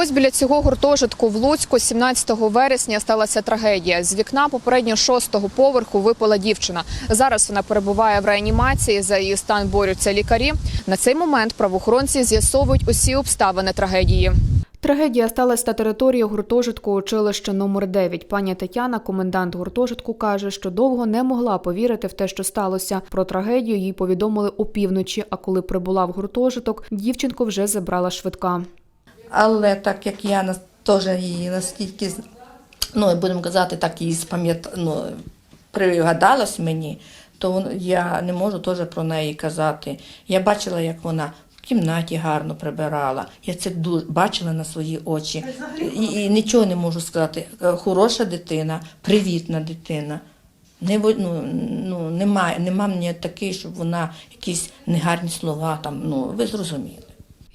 Ось біля цього гуртожитку в Луцьку 17 вересня сталася трагедія. З вікна попередньо шостого поверху випала дівчина. Зараз вона перебуває в реанімації. За її стан борються лікарі. На цей момент правоохоронці з'ясовують усі обставини трагедії. Трагедія сталася на території гуртожитку училища номер 9 Пані Тетяна, комендант гуртожитку, каже, що довго не могла повірити в те, що сталося. Про трагедію їй повідомили опівночі. А коли прибула в гуртожиток, дівчинку вже забрала швидка. Але так як я теж її настільки, ну, будемо казати, так її спам'ят... ну, пригадалась мені, то я не можу теж про неї казати. Я бачила, як вона в кімнаті гарно прибирала. Я це ду- бачила на свої очі. І, і нічого не можу сказати. Е, Хороша дитина, привітна дитина. Не, ну, ну, немає, нема мені такої, щоб вона якісь негарні слова там, ну, ви зрозуміли.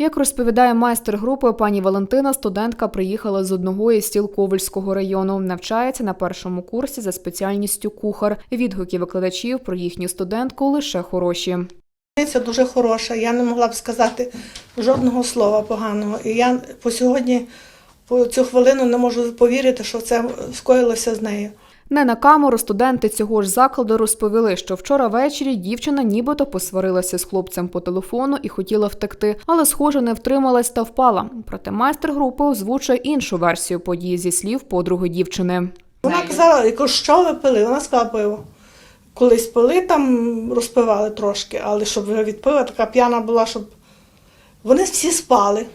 Як розповідає майстер групи, пані Валентина, студентка приїхала з одного із сіл Ковальського району. Навчається на першому курсі за спеціальністю кухар. Відгуки викладачів про їхню студентку лише хороші. Це дуже хороша. Я не могла б сказати жодного слова поганого. І я по сьогодні, по цю хвилину не можу повірити, що це скоїлося з нею. Не на камеру студенти цього ж закладу розповіли, що вчора ввечері дівчина нібито посварилася з хлопцем по телефону і хотіла втекти, але, схоже, не втрималась та впала. Проте майстер групи озвучує іншу версію події зі слів подруги дівчини. Вона казала, «Яко, що ви пили? Вона сказала пиво. Колись пили там, розпивали трошки, але щоб від пива така п'яна була, щоб вони всі спали,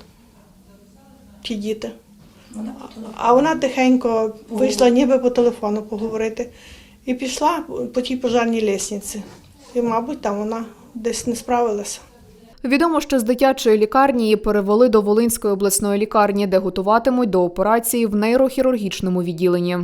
ті діти. А вона тихенько вийшла ніби по телефону поговорити і пішла по тій пожарній лісниці. І, мабуть, там вона десь не справилася. Відомо, що з дитячої лікарні її перевели до Волинської обласної лікарні, де готуватимуть до операції в нейрохірургічному відділенні.